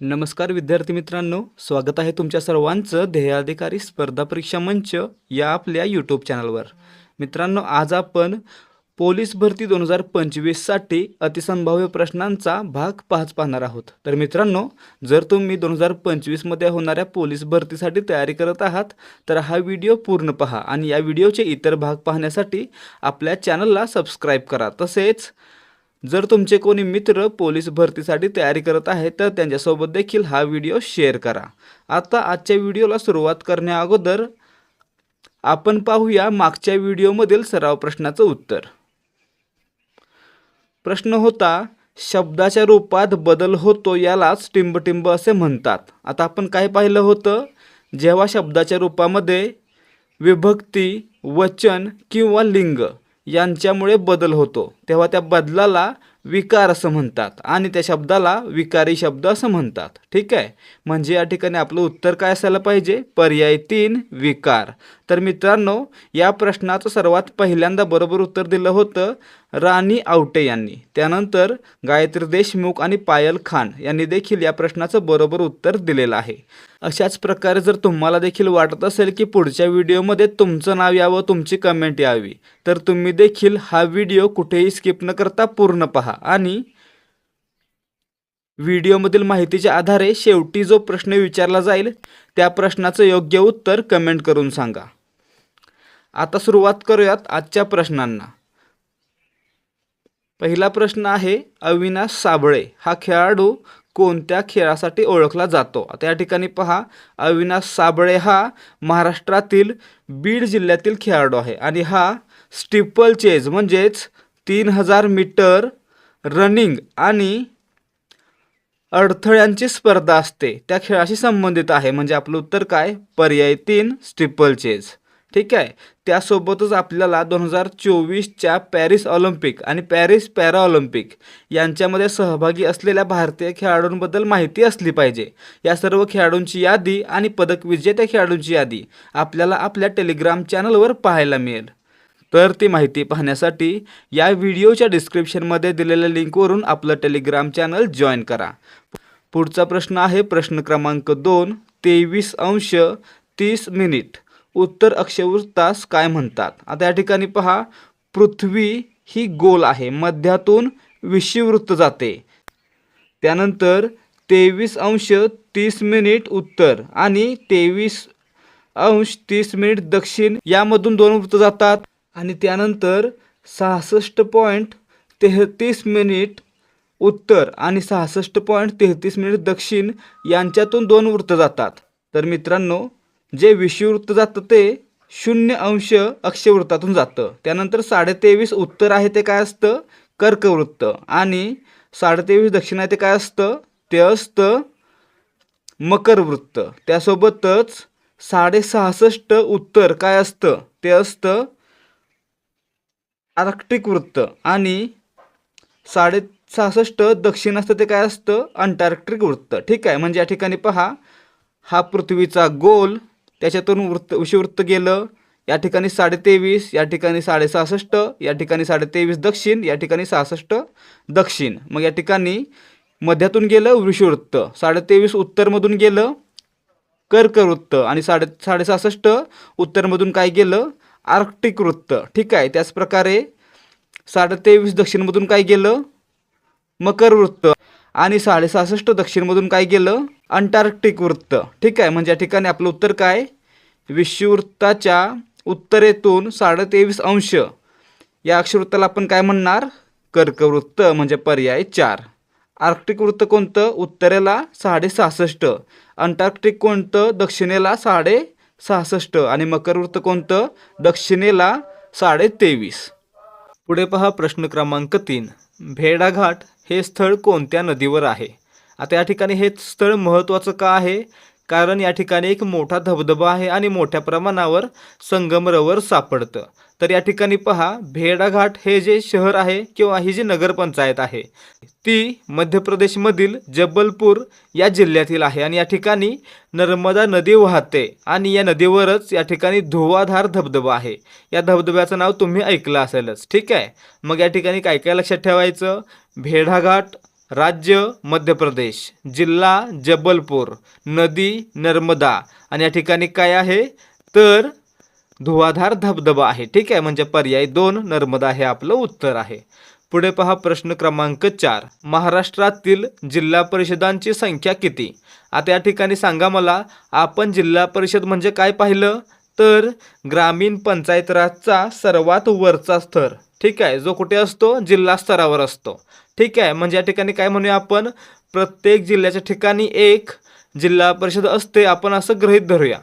नमस्कार विद्यार्थी मित्रांनो स्वागत आहे तुमच्या सर्वांचं ध्येयाधिकारी स्पर्धा परीक्षा मंच या आपल्या यूट्यूब चॅनलवर मित्रांनो आज आपण पोलीस भरती दोन हजार पंचवीससाठी अतिसंभाव्य प्रश्नांचा भाग पाच पाहणार आहोत. तर मित्रांनो जर तुम्ही दोन हजार पंचवीसमध्ये होणाऱ्या पोलीस भरतीसाठी तयारी करत आहात तर हा व्हिडिओ पूर्ण पहा आणि या व्हिडिओचे इतर भाग पाहण्यासाठी आपल्या चॅनलला सबस्क्राईब करा. तसेच जर तुमचे कोणी मित्र पोलीस भरतीसाठी तयारी करत आहेत तर त्यांच्यासोबत देखील हा व्हिडिओ शेअर करा. आता आजच्या व्हिडिओला सुरुवात करण्याअगोदर आपण पाहूया मागच्या व्हिडिओमधील सराव प्रश्नाचं उत्तर. प्रश्न होता शब्दाच्या रूपात बदल होतो यालाच टिंबटिंब असे म्हणतात. आता आपण काय पाहिलं होतं? जेव्हा शब्दाच्या रूपामध्ये विभक्ती वचन किंवा लिंग यांच्यामुळे बदल होतो. तेव्हा त्या बदलाला विकार असं म्हणतात आणि त्या शब्दाला विकारी शब्द असं म्हणतात. ठीक आहे? म्हणजे या ठिकाणी आपलं उत्तर काय असायला पाहिजे? पर्याय तीन विकार. तर मित्रांनो या प्रश्नाचं सर्वात पहिल्यांदा बरोबर उत्तर दिलं होतं. राणी आवटे यांनी. त्यानंतर गायत्री देशमुख आणि पायल खान यांनी देखील या प्रश्नाचं बरोबर उत्तर दिलेलं आहे. अशाच प्रकारे जर तुम्हाला देखील वाटत असेल की पुढच्या व्हिडिओमध्ये तुमचं नाव यावं तुमची कमेंट यावी तर तुम्ही देखील हा व्हिडिओ कुठेही स्किप न करता पूर्ण पहा आणि व्हिडिओमधील माहितीच्या आधारे शेवटी जो प्रश्न विचारला जाईल त्या प्रश्नाचं योग्य उत्तर कमेंट करून सांगा. आता सुरुवात करूयात आजच्या प्रश्नांना. पहिला प्रश्न आहे अविनाश साबळे. हा खेळाडू कोणत्या खेळासाठी ओळखला जातो? आता या ठिकाणी पहा. अविनाश साबळे हा महाराष्ट्रातील बीड जिल्ह्यातील खेळाडू आहे आणि हा स्टिपल चेज म्हणजेच तीन हजार मीटर रनिंग आणि अडथळ्यांची स्पर्धा असते. त्या खेळाशी संबंधित आहे. म्हणजे आपलं उत्तर काय? पर्याय तीन स्टिपल चेज. ठीक आहे. त्यासोबतच आपल्याला दोन हजार चोवीसच्या पॅरिस ऑलिम्पिक आणि पॅरिस पॅरा ऑलिम्पिक यांच्यामध्ये सहभागी असलेल्या भारतीय खेळाडूंबद्दल माहिती असली पाहिजे. या सर्व खेळाडूंची यादी आणि पदक विजेत्या खेळाडूंची यादी आपल्याला आपल्या टेलिग्राम चॅनलवर पाहायला मिळेल. तर ती माहिती पाहण्यासाठी या व्हिडिओच्या डिस्क्रिप्शनमध्ये दिलेल्या लिंकवरून आपलं टेलिग्राम चॅनल जॉईन करा. पुढचा प्रश्न आहे प्रश्न क्रमांक दोन तेवीस अंश तीस मिनिट. उत्तर अक्षवृत्तास काय म्हणतात? आता या ठिकाणी पहा पृथ्वी ही गोल आहे. मध्यातून विषुववृत्त जाते. त्यानंतर तेवीस अंश तीस मिनिट उत्तर आणि तेवीस अंश तीस मिनिट दक्षिण यामधून दोन वृत्त जातात. आणि त्यानंतर सहासष्ट पॉईंट तेहतीस मिनिट उत्तर आणि सहासष्ट पॉईंट तेहतीस मिनिट दक्षिण यांच्यातून दोन वृत्त जातात. तर मित्रांनो जे विषुववृत्त जातं ते शून्य अंश अक्षवृत्तातून जातं. त्यानंतर साडेतेवीस उत्तर आहे ते काय असतं? कर्कवृत्त. आणि साडेतेवीस दक्षिण आहे ते काय असतं? ते असतं मकरवृत्त. त्यासोबतच साडेसहासष्ट उत्तर काय असतं? ते असतं आर्क्टिक वृत्त. आणि साडे सहासष्ट दक्षिण असतं ते काय असतं? अंटार्क्टिक वृत्त. ठीक आहे. म्हणजे या ठिकाणी पहा. हा पृथ्वीचा गोल त्याच्यातून वृत्त विषुवृत्त गेलं. या ठिकाणी साडेतेवीस या ठिकाणी साडेसहासष्ट या ठिकाणी साडेतेवीस दक्षिण या ठिकाणी सहासष्ट दक्षिण. मग या ठिकाणी मध्यातून गेलं विषुवृत्त साडेतेवीस उत्तरमधून गेलं कर्कवृत्त आणि साडे साडेसहासष्ट उत्तरमधून काय गेलं? आर्क्टिक वृत्त. ठीक आहे त्याचप्रकारे साडेतेवीस दक्षिणमधून काय गेलं? मकर वृत्त आणि साडेसहासष्ट दक्षिणमधून काय गेलं? अंटार्क्टिक वृत्त. ठीक आहे म्हणजे या ठिकाणी आपलं उत्तर काय? विषुवृत्ताच्या उत्तरेतून साडेतेवीस अंश. या अक्षवृत्ताला आपण काय म्हणणार? कर्कवृत्त म्हणजे पर्याय चार. आर्क्टिक वृत्त कोणतं? उत्तरेला साडेसहासष्ट. अंटार्क्टिक कोणतं? दक्षिणेला साडे सहासष्ट आणि मकरवृत्त कोणतं? दक्षिणेला साडे तेवीस पुढे पहा प्रश्न क्रमांक तीन. भेडाघाट हे स्थळ कोणत्या नदीवर आहे? आता या ठिकाणी हे स्थळ महत्त्वाचं का आहे? कारण या ठिकाणी एक मोठा धबधबा आहे आणि मोठ्या प्रमाणावर संगमरवर सापडतं. तर या ठिकाणी पहा भेडाघाट हे जे शहर आहे किंवा ही जी नगरपंचायत आहे ती मध्य प्रदेशमधील जबलपूर या जिल्ह्यातील आहे. आणि या ठिकाणी नर्मदा नदी वाहते आणि या नदीवरच या ठिकाणी धुवाधार धबधबा आहे. या धबधब्याचं नाव तुम्ही ऐकलं असेलच ठीक आहे? मग या ठिकाणी काय काय लक्षात ठेवायचं? भेडाघाट राज्य मध्य प्रदेश जिल्हा जबलपूर नदी नर्मदा. आणि या ठिकाणी काय आहे? तर धुवाधार धबधबा आहे. ठीक आहे? म्हणजे पर्याय दोन नर्मदा हे आपलं उत्तर आहे. पुढे पहा प्रश्न क्रमांक चार. महाराष्ट्रातील जिल्हा परिषदांची संख्या किती? आता या ठिकाणी सांगा मला आपण जिल्हा परिषद म्हणजे काय पाहिलं? तर ग्रामीण पंचायत राजचा सर्वात वरचा स्तर. ठीक आहे? जो कुठे असतो? जिल्हा स्तरावर असतो. ठीक आहे? म्हणजे या ठिकाणी काय म्हणूया आपण? प्रत्येक जिल्ह्याच्या ठिकाणी एक जिल्हा परिषद असते आपण असं गृहीत धरूया.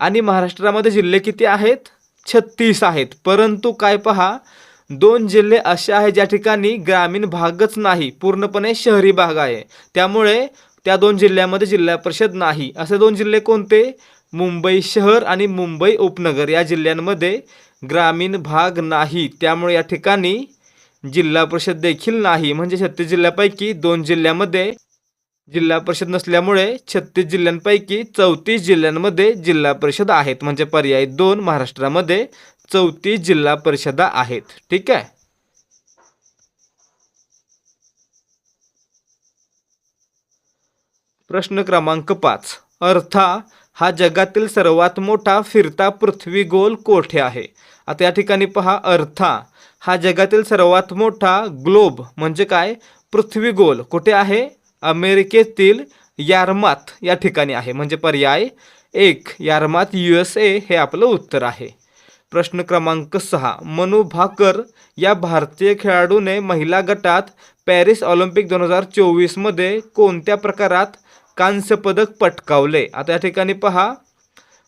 आणि महाराष्ट्रामध्ये जिल्हे किती आहेत? छत्तीस आहेत. परंतु काय पहा दोन जिल्हे असे आहेत ज्या ठिकाणी ग्रामीण भागच नाही पूर्णपणे शहरी भाग आहे. त्यामुळे त्या दोन जिल्ह्यामध्ये जिल्हा परिषद नाही. असे दोन जिल्हे कोणते? मुंबई शहर आणि मुंबई उपनगर. या जिल्ह्यांमध्ये ग्रामीण भाग नाही. त्यामुळे या ठिकाणी जिल्हा परिषद देखील नाही. म्हणजे छत्तीस जिल्ह्यापैकी दोन जिल्ह्यामध्ये जिल्हा परिषद नसल्यामुळे छत्तीस जिल्ह्यांपैकी चौतीस जिल्ह्यांमध्ये जिल्हा परिषद आहेत. म्हणजे पर्याय दोन महाराष्ट्रामध्ये चौतीस जिल्हा परिषदा आहेत. ठीक आहे? प्रश्न क्रमांक पाच. अर्था हा जगातील सर्वात मोठा फिरता पृथ्वी गोल कोठे आहे? आता या ठिकाणी पहा. अर्था हा जगातील सर्वात मोठा ग्लोब म्हणजे काय? पृथ्वी गोल. कुठे आहे? अमेरिकेतील यारमात या ठिकाणी आहे म्हणजे पर्याय एक. यारमात यू एस ए हे आपलं उत्तर आहे. प्रश्न क्रमांक सहा. मनु भाकर या भारतीय खेळाडूने महिला गटात पॅरिस ऑलिम्पिक दोन हजार चोवीसमध्ये कोणत्या प्रकारात कांस्य पदक पटकावले? आता या ठिकाणी पहा.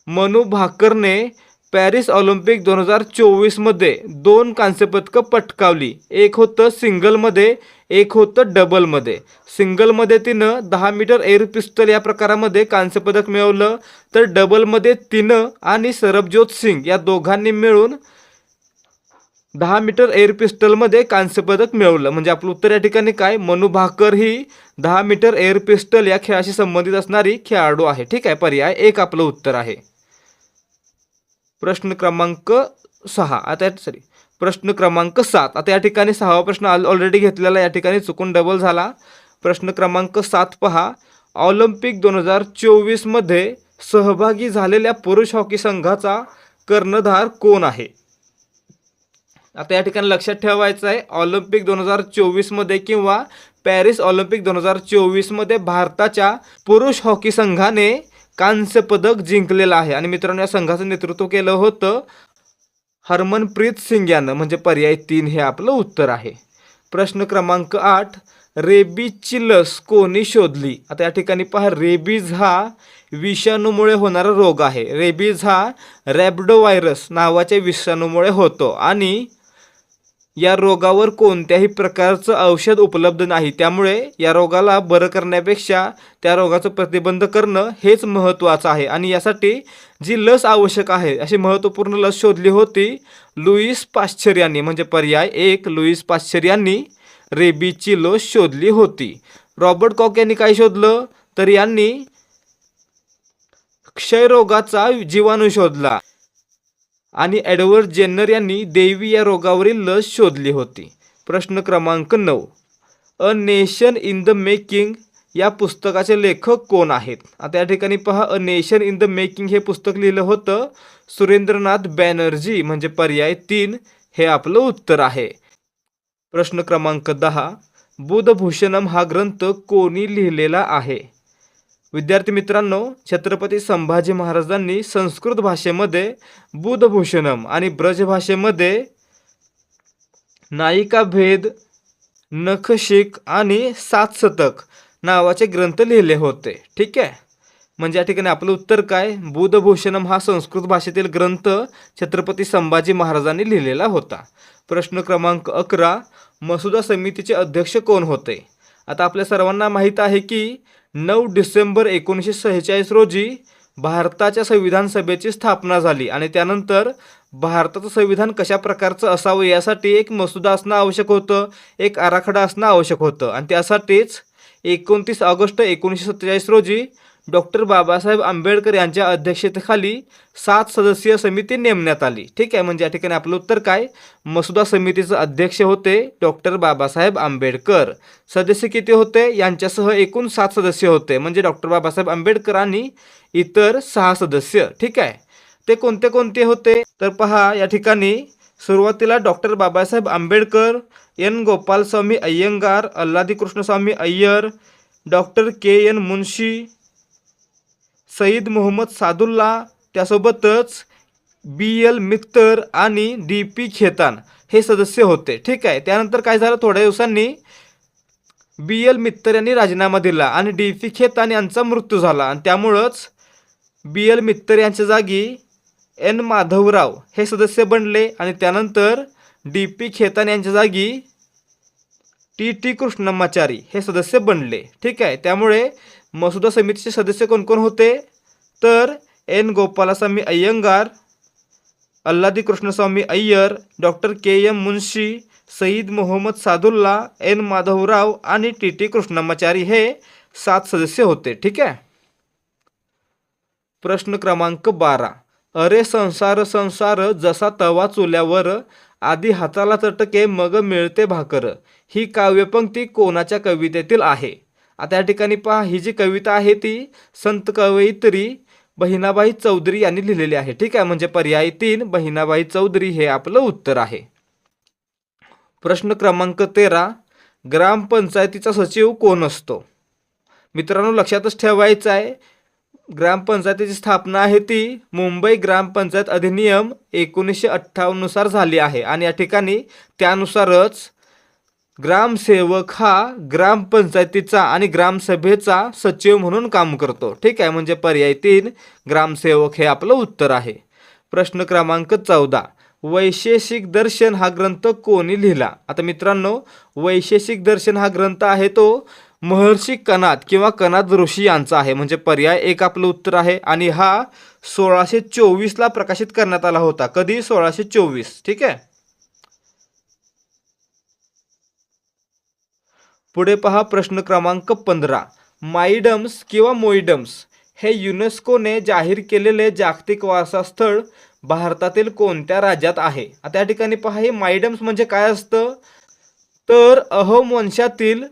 मनु भाकरने पॅरिस ऑलिम्पिक दोन हजार चोवीसमध्ये दोन कांस्यपदकं पटकावली. एक होतं सिंगलमध्ये एक होतं डबलमध्ये. सिंगलमध्ये तिनं दहा मीटर एअर पिस्टल या प्रकारामध्ये कांस्यपदक मिळवलं तर डबलमध्ये तिनं आणि सरबजोत सिंग या दोघांनी मिळून दहा मीटर एअर पिस्टलमध्ये कांस्यपदक मिळवलं. म्हणजे आपलं उत्तर या ठिकाणी काय? मनु भाकर ही दहा मीटर एअर पिस्टल या खेळाशी संबंधित असणारी खेळाडू आहे. ठीक आहे पर्याय एक आपलं उत्तर आहे. प्रश्न क्रमांक सहा. आता सॉरी प्रश्न क्रमांक सात. आता या ठिकाणी सहावा प्रश्न ऑलरेडी घेतलेला या ठिकाणी चुकून डबल झाला. प्रश्न क्रमांक सात पहा. ऑलिम्पिक दोन हजार चोवीसमध्ये सहभागी झालेल्या पुरुष हॉकी संघाचा कर्णधार कोण आहे? आता या ठिकाणी लक्षात ठेवायचं आहे. ऑलिम्पिक दोन हजार चोवीसमध्ये किंवा पॅरिस ऑलिम्पिक दोन हजार चोवीसमध्ये भारताच्या पुरुष हॉकी संघाने कांस्य पदक जिंकलेलं आहे. आणि मित्रांनो या संघाचं नेतृत्व केलं होतं हरमनप्रीत सिंग यानं. म्हणजे पर्याय तीन हे आपलं उत्तर आहे. प्रश्न क्रमांक आठ रेबीजची लस कोणी शोधली? आता या ठिकाणी पहा रेबीज हा विषाणूमुळे होणारा रोग आहे. रेबीज हा रॅबडो व्हायरस नावाच्या विषाणूमुळे होतो. आणि या रोगावर कोणत्याही प्रकारचं औषध उपलब्ध नाही. त्यामुळे या रोगाला बरं करण्यापेक्षा त्या रोगाचं प्रतिबंध करणं हेच महत्त्वाचं आहे. आणि यासाठी जी लस आवश्यक आहे अशी महत्त्वपूर्ण लस शोधली होती लुईस पाश्चर यांनी म्हणजे पर्याय एक लुईस पाश्चर यांनी रेबीची लस शोधली होती. रॉबर्ट कॉक यांनी काय शोधलं? तर यांनी क्षयरोगाचा जीवाणू शोधला. आणि ॲडवर्ड जेन्नर यांनी देवी या रोगावरील लस शोधली होती. प्रश्न क्रमांक नऊ. A nation in the making या पुस्तकाचे लेखक कोण आहेत? आता या ठिकाणी पहा a nation in the making हे पुस्तक लिहिलं होतं सुरेंद्रनाथ बॅनर्जी. म्हणजे पर्याय तीन हे आपलं उत्तर आहे. प्रश्न क्रमांक दहा. बुधभूषणम हा ग्रंथ कोणी लिहिलेला आहे? विद्यार्थी मित्रांनो छत्रपती संभाजी महाराजांनी संस्कृत भाषेमध्ये बुधभूषणम आणि ब्रज भाषेमध्ये नायिका भेद नखशिक आणि सात शतक नावाचे ग्रंथ लिहिले होते. ठीक आहे? म्हणजे या ठिकाणी आपलं उत्तर काय? बुधभूषणम हा संस्कृत भाषेतील ग्रंथ छत्रपती संभाजी महाराजांनी लिहिलेला होता. प्रश्न क्रमांक अकरा मसुदा समितीचे अध्यक्ष कोण होते? आता आपल्या सर्वांना माहीत आहे की नऊ डिसेंबर एकोणीसशे सेहेचाळीस रोजी भारताच्या संविधान सभेची स्थापना झाली आणि त्यानंतर भारताचं संविधान कशा प्रकारचं असावं यासाठी एक मसुदा असणं आवश्यक होतं एक आराखडा असणं आवश्यक होतं. आणि त्यासाठीच एकोणतीस ऑगस्ट एकोणीसशे सत्तेचाळीस रोजी डॉक्टर बाबासाहेब आंबेडकर यांच्या अध्यक्षतेखाली सात सदस्यीय समिती नेमण्यात आली. ठीक आहे म्हणजे या ठिकाणी आपलं उत्तर काय? मसुदा समितीचे अध्यक्ष होते डॉक्टर बाबासाहेब आंबेडकर. सदस्य किती होते? यांच्यासह एकूण सात सदस्य होते. म्हणजे डॉक्टर बाबासाहेब आंबेडकर आणि इतर सहा सदस्य. ठीक आहे ते कोणते कोणते होते? तर पहा या ठिकाणी सुरुवातीला doctor Babasaheb Ambedkar N Gopalaswami Ayyangar Alladi Krishnaswami Iyer doctor K N Munshi Syed Mohammad Saadulla त्यासोबतच बी एल मित्तर आणि डी पी खेतान हे सदस्य होते. ठीक आहे? त्यानंतर काय झालं? थोड्या दिवसांनी बी एल मित्तर यांनी राजीनामा दिला आणि डी पी खेतान यांचा मृत्यू झाला. आणि त्यामुळंच बी एल मित्तर यांच्या जागी एन माधवराव हे सदस्य बनले आणि त्यानंतर डी पी खेतान यांच्या जागी टी टी कृष्णमाचारी हे सदस्य बनले. ठीक आहे? त्यामुळे मसुदा समितीचे सदस्य कोणकोण होते? तर N. Gopalaswami Ayyangar Alladi Krishnaswami Iyer doctor K. M. Munshi Saeed Mohammad Saadulla N. Madhavrao आणि टी. टी. कृष्णमाचारी हे सात सदस्य होते. ठीक आहे? प्रश्न क्रमांक बारा. अरे संसार संसार जसा तवा चुल्यावर आधी हाताला चटके मग मिळते भाकर. ही काव्यपंक्ती कोणाच्या कवितेतील आहे? आता या ठिकाणी पहा ही जी कविता आहे ती संत कवयित्री बहिणाबाई चौधरी यांनी लिहिलेली आहे. ठीक आहे म्हणजे पर्याय तीन बहिणाबाई चौधरी हे आपलं उत्तर आहे. प्रश्न क्रमांक तेरा ग्रामपंचायतीचा सचिव कोण असतो? मित्रांनो लक्षातच ठेवायचं आहे ग्रामपंचायतीची स्थापना आहे ती मुंबई ग्रामपंचायत अधिनियम एकोणीसशे अठ्ठावन्ननुसार झाली आहे. आणि या ठिकाणी त्यानुसारच ग्रामसेवक हा ग्रामपंचायतीचा आणि ग्रामसभेचा सचिव म्हणून काम करतो. ठीक आहे? म्हणजे पर्याय तीन ग्रामसेवक हे आपलं उत्तर आहे. प्रश्न क्रमांक चौदा. वैशेषिक दर्शन हा ग्रंथ कोणी लिहिला? आता मित्रांनो वैशेषिक दर्शन हा ग्रंथ आहे तो महर्षी कनाद किंवा कनाद ऋषी यांचा आहे. म्हणजे पर्याय एक आपलं उत्तर आहे आणि हा सोळाशे चोवीसला प्रकाशित करण्यात आला होता. कधी? सोळाशे चोवीस. ठीक आहे? पुढे पहा प्रश्न क्रमांक पंधरा. माईडम्स किंवा मोइडम्स हे युनेस्कोने जाहीर केलेले जागतिक वारसास्थळ भारतातील कोणत्या राज्यात आहे? आता या ठिकाणी पहा हे मायडम्स म्हणजे काय असतं? तर अहोम वंशातील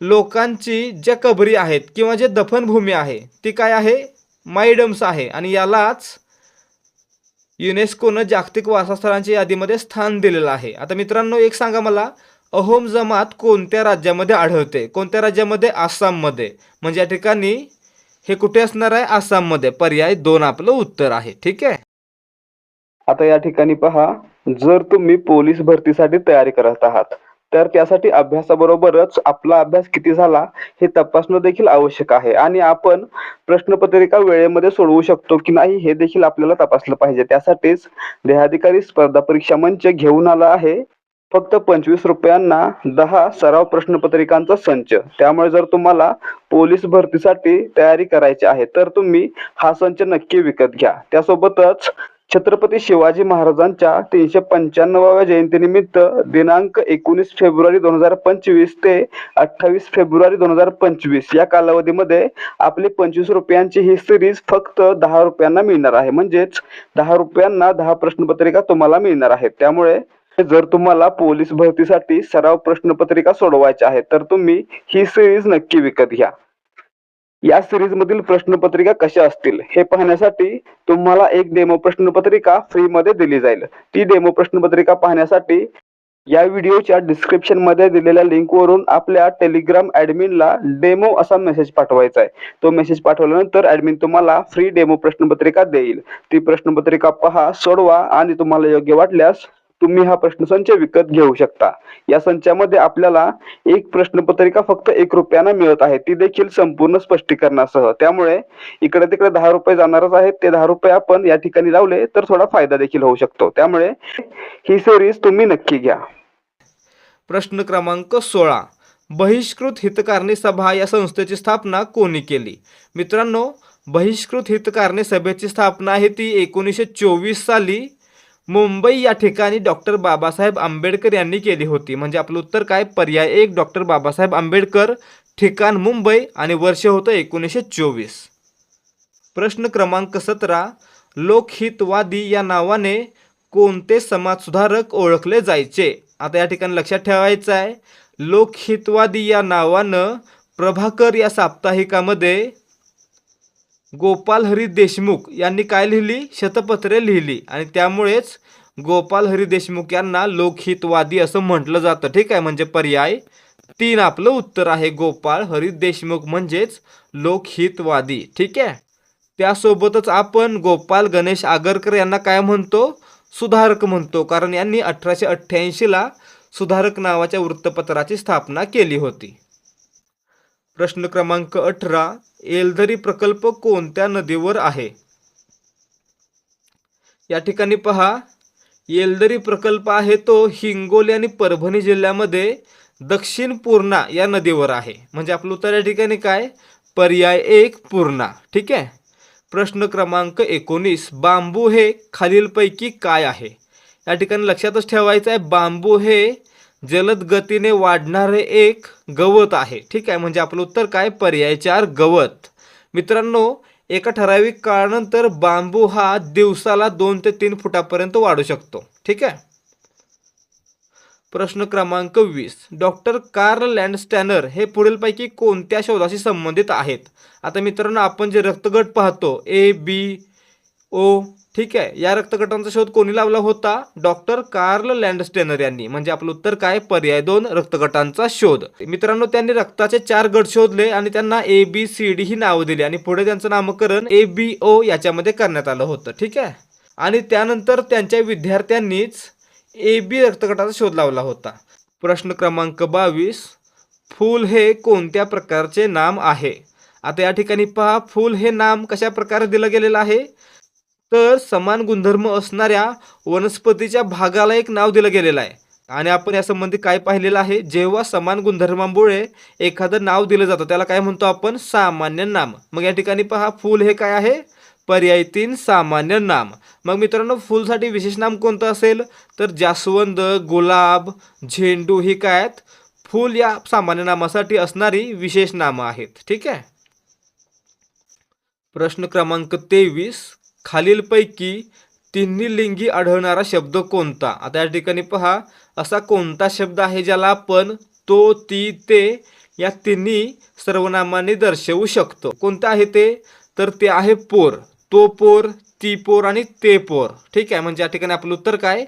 लोकांची ज्या कबरी आहेत किंवा जे दफनभूमी आहे ती काय आहे? मायडम्स आहे. आणि यालाच युनेस्कोनं जागतिक वारसास्थळांच्या यादीमध्ये स्थान दिलेलं आहे. आता मित्रांनो एक सांगा मला अहोम जमात कोणत्या राज्यामध्ये आढळते? कोणत्या राज्यामध्ये? आसाममध्ये. म्हणजे या ठिकाणी हे कुठे असणार आहे? आसाममध्ये. पर्याय दोन आपलं उत्तर आहे. ठीक आहे? आता या ठिकाणी पहा जर तुम्ही पोलीस भरतीसाठी तयारी करत आहात तर त्यासाठी अभ्यासाबरोबरच आपला अभ्यास किती झाला हे तपासणं देखील आवश्यक आहे. आणि आपण प्रश्नपत्रिका वेळेमध्ये सोडवू शकतो की नाही हे देखील आपल्याला तपासलं पाहिजे. त्यासाठीच देहाधिकारी स्पर्धा परीक्षा मंच घेऊन आला आहे. फक्त पंचवीस रुपयांना दहा सराव प्रश्नपत्रिकांचा संच. त्यामुळे जर तुम्हाला पोलीस भरतीसाठी तयारी करायची आहे तर तुम्ही हा संच नक्की विकत घ्या. त्यासोबतच छत्रपती शिवाजी महाराजांच्या तीनशे पंच्याण्णवाव्या जयंतीनिमित्त दिनांक एकोणीस फेब्रुवारी दोन हजार पंचवीस ते अठ्ठावीस फेब्रुवारी दोन हजार पंचवीस या कालावधीमध्ये आपली पंचवीस रुपयांची ही सिरीज फक्त दहा रुपयांना मिळणार आहे. म्हणजेच दहा रुपयांना दहा प्रश्नपत्रिका तुम्हाला मिळणार आहेत. त्यामुळे जर तुम्हाला पोलीस भरतीसाठी सराव प्रश्नपत्रिका सोडवायच्या आहेत तर तुम्ही ही सिरीज नक्की विकत घ्या. या सिरीज मधील प्रश्नपत्रिका कशा असतील हे पाहण्यासाठी तुम्हाला एक डेमो प्रश्नपत्रिका फ्री मध्ये दिली जाईल. ती डेमो प्रश्नपत्रिका पाहण्यासाठी या व्हिडिओच्या डिस्क्रिप्शनमध्ये दिलेल्या लिंक वरून आपल्या टेलिग्राम ऍडमिनला डेमो असा मेसेज पाठवायचा आहे. तो मेसेज पाठवल्यानंतर ऍडमिन तुम्हाला फ्री डेमो प्रश्नपत्रिका देईल. ती प्रश्नपत्रिका पहा सोडवा आणि तुम्हाला योग्य वाटल्यास तुम्ही हा प्रश्न संच विकत घेऊ शकता. या संचामध्ये आपल्याला एक प्रश्नपत्रिका फक्त एक रुपयानं मिळत आहे. ती देखील संपूर्ण स्पष्टीकरणासह. त्यामुळे इकडे तिकडे दहा रुपये जाणारच आहेत. ते दहा रुपये आपण या ठिकाणी लावले तर थोडा फायदा देखील होऊ शकतो. त्यामुळे ही सिरीज तुम्ही नक्की घ्या. प्रश्न क्रमांक सोळा. बहिष्कृत हितकारणी सभा या संस्थेची स्थापना कोणी केली? मित्रांनो बहिष्कृत हितकारणी सभेची स्थापना आहे ती एकोणीसशे चोवीस साली मुंबई या ठिकाणी डॉक्टर बाबासाहेब आंबेडकर यांनी केली होती. म्हणजे आपलं उत्तर काय? पर्याय एक डॉक्टर बाबासाहेब आंबेडकर ठिकाण मुंबई आणि वर्ष होतं एकोणीसशे चोवीस. प्रश्न क्रमांक सतरा लोकहितवादी या नावाने कोणते समाजसुधारक ओळखले जायचे? आता या ठिकाणी लक्षात ठेवायचं आहे. लोकहितवादी या नावानं प्रभाकर या साप्ताहिकामध्ये गोपाल हरी देशमुख यांनी काय लिहिली? शतपत्रे लिहिली. आणि त्यामुळेच गोपाल हरी देशमुख यांना लोकहितवादी असं म्हटलं जातं. ठीक आहे? म्हणजे पर्याय तीन. आपलं उत्तर आहे गोपाळ हरी देशमुख म्हणजेच लोकहितवादी. ठीक आहे? त्यासोबतच आपण गोपाल गणेश आगरकर यांना काय म्हणतो? सुधारक म्हणतो. कारण यांनी अठराशे अठ्ठ्याऐंशीला सुधारक नावाच्या वृत्तपत्राची स्थापना केली होती. प्रश्न क्रमांक अठरा एलदरी प्रकल्प कोणत्या नदीवर आहे? या ठिकाणी पहा येलदरी प्रकल्प आहे तो हिंगोली आणि परभणी जिल्ह्यामध्ये दक्षिण पूर्णा या नदीवर आहे. म्हणजे आपलं उत्तर या ठिकाणी काय? पर्याय एक पूर्णा. ठीक आहे? प्रश्न क्रमांक एकोणीस बांबू हे खालीलपैकी काय आहे? या ठिकाणी लक्षातच ठेवायचं आहे बांबू हे जलद गतीने वाढणारे एक गवत आहे. ठीक आहे? म्हणजे आपलं उत्तर काय? पर्याय चार गवत. मित्रांनो एका ठराविक काळानंतर बांबू हा दिवसाला दोन ते तीन फुटापर्यंत वाढू शकतो. ठीक आहे? प्रश्न क्रमांक वीस. डॉक्टर कार्ल लँडस्टॅनर हे पुढीलपैकी कोणत्या शोधाशी संबंधित आहेत? आता मित्रांनो आपण जे रक्तगट पाहतो ए बी ओ ठीक आहे. या रक्तगटांचा शोध कोणी लावला होता? डॉक्टर कार्ल लँडस्टेनर यांनी. म्हणजे आपलं उत्तर काय? पर्याय दोन रक्तगटांचा शोध. मित्रांनो त्यांनी रक्ताचे चार गट शोधले आणि त्यांना ए बी सी डी ही नावं दिली आणि पुढे त्यांचं नामकरण ए बी ओ याच्यामध्ये करण्यात आलं होतं. ठीक आहे? आणि त्यानंतर त्यांच्या विद्यार्थ्यांनीच ए बी रक्तगटाचा शोध लावला होता. प्रश्न क्रमांक बावीस फूल हे कोणत्या प्रकारचे नाम आहे? आता या ठिकाणी पहा फूल हे नाम कशा प्रकारे दिलं गेलेलं आहे? तर समान गुणधर्म असणाऱ्या वनस्पतीच्या भागाला एक नाव दिलं गेलेलं आहे. आणि आपण यासंबंधी काय पाहिलेलं आहे? जेव्हा समान गुणधर्मामुळे एखादं नाव दिलं जातं त्याला काय म्हणतो आपण? सामान्य नाम. मग या ठिकाणी पहा फूल हे काय आहे? पर्याय तीन सामान्य नाम. मग मित्रांनो फुलसाठी विशेष नाम कोणतं असेल? तर जास्वंद गुलाब झेंडू ही काय आहेत? फूल या सामान्य नामासाठी असणारी विशेष नामं आहेत. ठीक आहे? प्रश्न क्रमांक तेवीस. खालीलपैकी तिन्ही लिंगी आढळणारा शब्द कोणता? आता या ठिकाणी पहा असा कोणता शब्द आहे ज्याला आपण तो ती ते या तिन्ही सर्वनामांनी दर्शवू शकतो? कोणतं आहे ते? तर ते आहे पोर. तो पोर ती पोर आणि ते पोर. ठीक आहे म्हणजे या ठिकाणी आपलं उत्तर काय?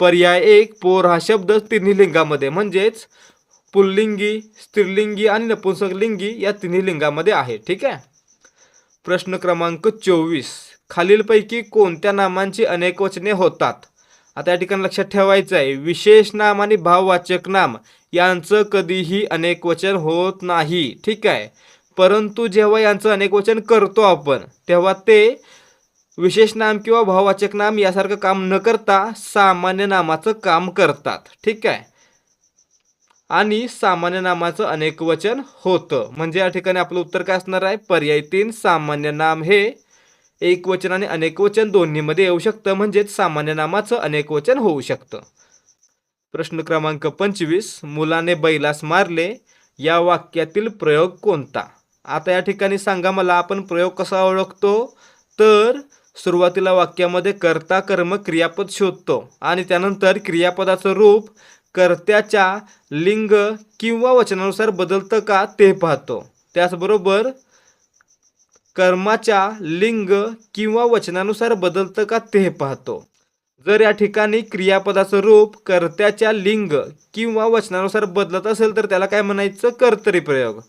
पर्याय एक पोर हा शब्द तिन्ही लिंगामध्ये म्हणजेच पुल्लिंगी स्त्रीलिंगी आणि नपुंसकलिंगी या तिन्ही लिंगामध्ये आहे. ठीक आहे? प्रश्न क्रमांक चोवीस. खालीलपैकी कोणत्या नामांची अनेक वचने होतात? आता या ठिकाणी लक्षात ठेवायचं आहे विशेष नाम आणि भाववाचक नाम यांचं कधीही अनेक वचन होत नाही. ठीक आहे? परंतु जेव्हा यांचं अनेक वचन करतो आपण तेव्हा ते विशेष नाम किंवा भाववाचक नाम यासारखं काम न करता सामान्य नामाचं काम करतात. ठीक आहे? आणि सामान्य नामाचं अनेक वचन होतं. म्हणजे या ठिकाणी आपलं उत्तर काय असणार आहे? पर्याय तीन सामान्य नाम हे एक वचन आणि अनेक वचन दोन्हीमध्ये येऊ शकतं म्हणजेच सामान्य नामाचं अनेक वचन होऊ शकतं. प्रश्न क्रमांक पंचवीस मुलाने बैलास मारले या वाक्यातील प्रयोग कोणता? आता या ठिकाणी सांगा मला आपण प्रयोग कसा ओळखतो? तर सुरुवातीला वाक्यामध्ये कर्ता कर्म क्रियापद शोधतो आणि त्यानंतर क्रियापदाचं रूप कर्त्याच्या लिंग किंवा वचनानुसार बदलतं का ते पाहतो. त्याचबरोबर कर्माच्या लिंग किंवा वचनानुसार बदलतं का ते पाहतो. जर या ठिकाणी क्रियापदाचं रूप कर्त्याच्या लिंग किंवा वचनानुसार बदलत असेल तर त्याला काय म्हणायचं? कर्तरी प्रयोग.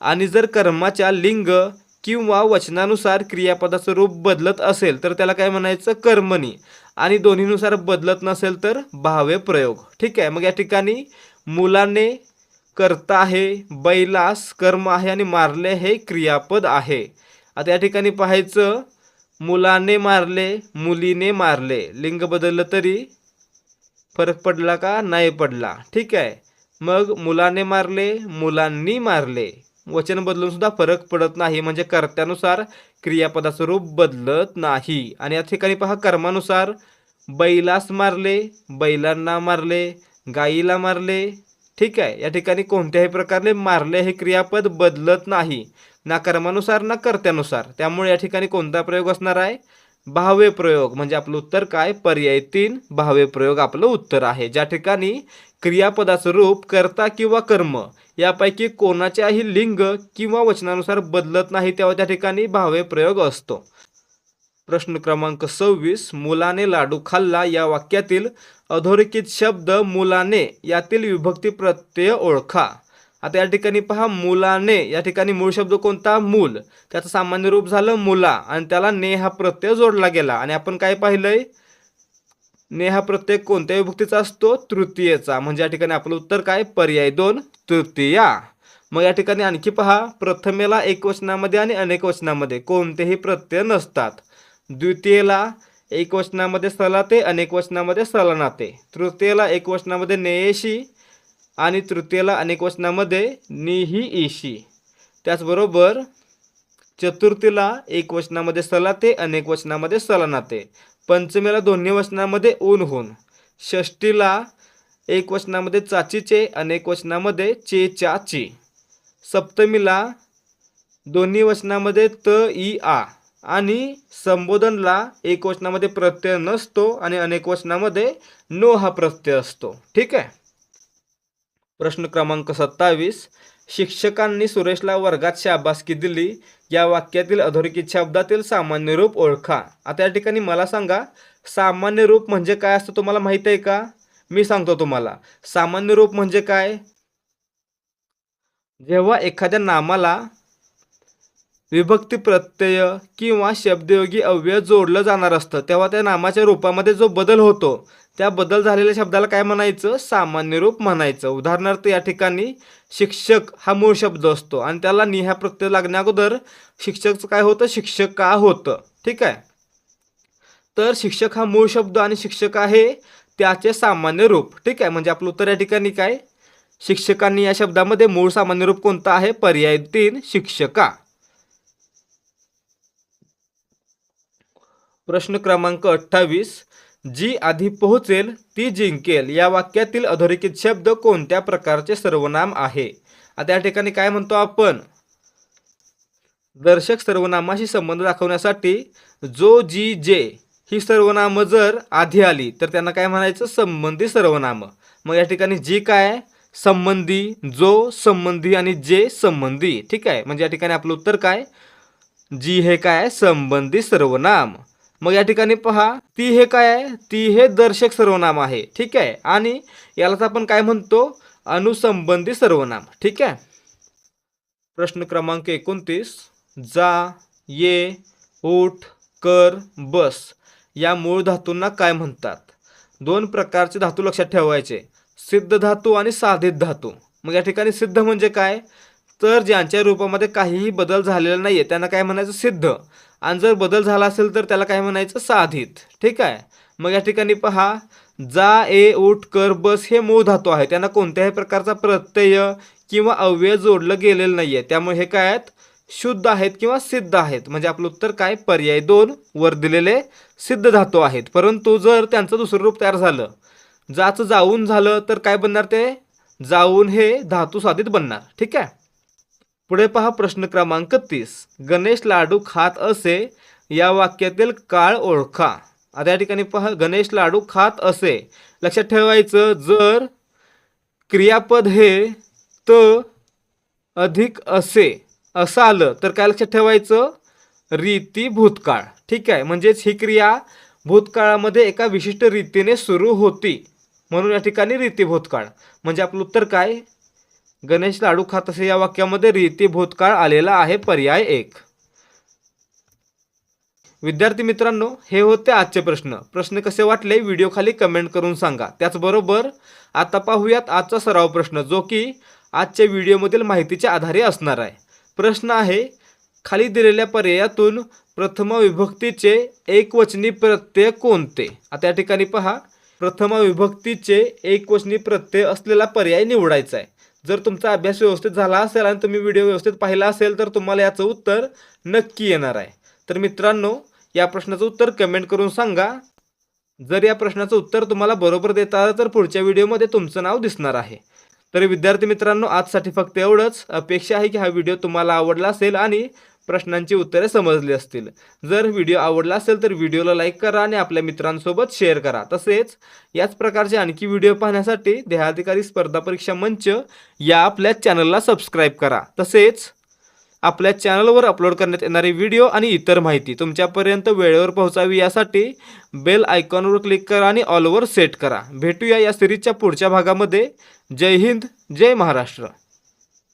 आणि जर कर्माच्या लिंग किंवा वचनानुसार क्रियापदाचं रूप बदलत असेल तर त्याला काय म्हणायचं? कर्मणी. आणि दोन्हीनुसार बदलत नसेल तर भावे प्रयोग. ठीक आहे मग या ठिकाणी मुलाने कर्ता आहे बैलास कर्म आहे आणि मारले हे क्रियापद आहे. आता या ठिकाणी पाहायचं मुलाने मारले मुलीने मारले. लिंग बदललं तरी फरक पडला का? नाही पडला. ठीक आहे. मग मुलाने मारले मुलांनी मारले. वचन बदलून सुद्धा फरक पडत नाही. म्हणजे कर्त्यानुसार क्रियापदाचं रूप बदलत नाही. आणि या ठिकाणी पहा कर्मानुसार बैलास मारले बैलांना मारले गाईला मारले ठीक आहे या ठिकाणी कोणत्याही प्रकारे मारले हे क्रियापद बदलत नाही. ना कर्मानुसार ना कर्त्यानुसार त्यामुळे या ठिकाणी कोणता प्रयोग असणार आहे? भावे प्रयोग. म्हणजे आपलं उत्तर काय? पर्याय तीन भावे प्रयोग आपलं उत्तर आहे. ज्या ठिकाणी क्रियापदाचं रूप कर्ता किंवा कर्म यापैकी कोणाच्याही लिंग किंवा वचनानुसार बदलत नाही तेव्हा त्या ठिकाणी भावे प्रयोग असतो. प्रश्न क्रमांक सव्वीस मुलाने लाडू खाल्ला या वाक्यातील अधोरेखित शब्द मुलाने यातील विभक्ती प्रत्यय ओळखा. आता या ठिकाणी पहा मुलाने या ठिकाणी मूळ शब्द कोणता? मूल. त्याचं सामान्य रूप झालं मुला आणि त्याला ने हा प्रत्यय जोडला गेला. आणि आपण काय पाहिलंय? ने हा प्रत्यय कोणत्या विभक्तीचा असतो? तृतीयेचा. म्हणजे या ठिकाणी आपलं उत्तर काय? पर्याय दोन तृतीया. मग या ठिकाणी आणखी पहा प्रथमेला एक वचनामध्ये आणि अनेक वचनामध्ये कोणतेही प्रत्यय नसतात. द्वितीयेला एक वचनामध्ये सलाते अनेक वचनामध्ये सलानाते. तृतीयेला एक वचनामध्ये नेयेशी आणि तृतीयेला अनेक वचनामध्ये निही ईशी. त्याचबरोबर चतुर्थीला एक वचनामध्ये सलाते अनेक वचनामध्ये सलानाते. पंचमीला दोन्ही वचनामध्ये ऊन होऊन. षष्टीला एक वचनामध्ये चाचीचे अनेक वचनामध्ये चे चाची सप्तमीला दोन्ही वचनामध्ये त ई आ. आणि संबोधनला एक वचनामध्ये प्रत्यय नसतो आणि अनेक वचनामध्ये नो हा प्रत्यय असतो. ठीक आहे? प्रश्न क्रमांक सत्तावीस. शिक्षकांनी सुरेशला वर्गात शाबासकी दिली. या वाक्यातील अधोरेखित शब्दातील सामान्य रूप ओळखा. आता या ठिकाणी मला सांगा सामान्य रूप म्हणजे काय असतं तुम्हाला माहिती आहे का? मी सांगतो तुम्हाला. सामान्य रूप म्हणजे काय? जेव्हा एखाद्या नामाला विभक्ती प्रत्यय किंवा शब्दयोगी अव्यय जोडलं जाणार असतं. तेव्हा त्या नामाच्या रूपामध्ये जो बदल होतो त्या बदल झालेल्या शब्दाला काय म्हणायचं? सामान्य रूप म्हणायचं. उदाहरणार्थ या ठिकाणी शिक्षक हा मूळ शब्द असतो आणि त्याला निहा प्रत्यय लागण्या अगोदर शिक्षकचं काय होतं? शिक्षक का होतं. ठीक आहे? तर शिक्षक हा मूळ शब्द आणि शिक्षक आहे त्याचे सामान्य रूप. ठीक आहे? म्हणजे आपलं उत्तर या ठिकाणी काय? शिक्षकांनी या शब्दामध्ये मूळ सामान्य रूप कोणतं आहे? पर्याय तीन शिक्षका. प्रश्न क्रमांक अठ्ठावीस. जी आधी पोहोचेल ती जिंकेल. या वाक्यातील अधोरेखित शब्द कोणत्या प्रकारचे सर्वनाम आहे? आता या ठिकाणी काय म्हणतो आपण? दर्शक सर्वनामाशी संबंध दाखवण्यासाठी जो जी जे ही सर्वनामं जर आधी आली तर त्यांना काय म्हणायचं? संबंधी सर्वनाम. मग या ठिकाणी जी काय? संबंधी जो संबंधी आणि जे संबंधी. ठीक आहे? म्हणजे या ठिकाणी आपलं उत्तर काय? जी हे काय? संबंधी सर्वनाम. मग या ठिकाणी पहा ती हे काय आहे? ती हे दर्शक सर्वनाम आहे ठीक आहे? आणि यालाच आपण काय म्हणतो? अनुसंबंधी सर्वनाम ठीक आहे? प्रश्न क्रमांक एकोणतीस जा ये उठ कर बस या मूळ धातूंना काय म्हणतात? दोन प्रकारचे धातू लक्षात ठेवायचे सिद्ध धातू आणि साधित धातू. मग या ठिकाणी सिद्ध म्हणजे काय? तर ज्यांच्या रूपामध्ये काहीही बदल झालेला नाही आहे त्यांना काय म्हणायचं? सिद्ध. आणि जर बदल झाला असेल तर त्याला काय म्हणायचं? साधित. ठीक आहे? मग या ठिकाणी पहा. जा ए उठ कर बस हे मूळ धातू आहे. त्यांना कोणत्याही प्रकारचा प्रत्यय किंवा अव्यय जोडलं गेलेलं नाही आहे त्यामुळे हे काय आहेत? शुद्ध आहेत किंवा सिद्ध आहेत. म्हणजे आपलं उत्तर काय? पर्याय दोन वर दिलेले सिद्ध धातू आहेत. परंतु जर त्यांचं दुसरं रूप तयार झालं जाचं जाऊन झालं तर काय बनणार ते? जाऊन हे धातू साधित बनणार. ठीक आहे? पुढे पहा प्रश्न क्रमांक तीस. गणेश लाडू खात असे या वाक्यातील काळ ओळखा. आता या ठिकाणी पहा गणेश लाडू खात असे. लक्षात ठेवायचं जर क्रियापद हे त अधिक असे असं आलं तर काय लक्षात ठेवायचं? रीती भूतकाळ. ठीक आहे म्हणजेच ही क्रिया भूतकाळामध्ये एका विशिष्ट रीतीने सुरू होती. म्हणून या ठिकाणी रीती भूतकाळ. म्हणजे आपलं उत्तर काय? गणेश लाडू खात असे या वाक्यामध्ये रीती भूतकाळ आलेला आहे पर्याय एक. विद्यार्थी मित्रांनो हे होते आजचे प्रश्न. प्रश्न कसे वाटले व्हिडिओ खाली कमेंट करून सांगा. त्याचबरोबर आता पाहूयात आजचा सराव प्रश्न जो की आजच्या व्हिडिओमधील माहितीच्या आधारे असणार आहे. प्रश्न आहे खाली दिलेल्या पर्यायातून प्रथम विभक्तीचे एकवचनी प्रत्यय कोणते? आता या ठिकाणी पहा. प्रथम विभक्तीचे एकवचनी प्रत्यय असलेला पर्याय निवडायचा आहे. जर तुमचा अभ्यास व्यवस्थित झाला असेल आणि तुम्ही व्हिडिओ व्यवस्थित पाहिला असेल तर तुम्हाला याचं उत्तर नक्की येणार आहे. तर मित्रांनो या प्रश्नाचं उत्तर कमेंट करून सांगा. जर या प्रश्नाचं उत्तर तुम्हाला बरोबर देता आलं तर पुढच्या व्हिडिओमध्ये तुमचं नाव दिसणार आहे. तर विद्यार्थी मित्रांनो आजसाठी फक्त एवढंच. अपेक्षा आहे की हा व्हिडिओ तुम्हाला आवडला असेल आणि प्रश्नांची उत्तरे समजली असतील. जर व्हिडिओ आवडला असेल तर व्हिडिओला लाईक करा आणि आपल्या मित्रांसोबत शेअर करा. तसेच याच प्रकारचे आणखी व्हिडिओ पाहण्यासाठी देहाधिकारी स्पर्धा परीक्षा मंच या आपल्या चॅनलला सबस्क्राईब करा. तसेच आपल्या चॅनलवर अपलोड करण्यात येणारे व्हिडिओ आणि इतर माहिती तुमच्यापर्यंत वेळेवर पोहोचावी यासाठी बेल आयकॉनवर क्लिक करा आणि ऑलवर सेट करा. भेटूया या सिरीजच्या पुढच्या भागामध्ये. जय हिंद जय महाराष्ट्र.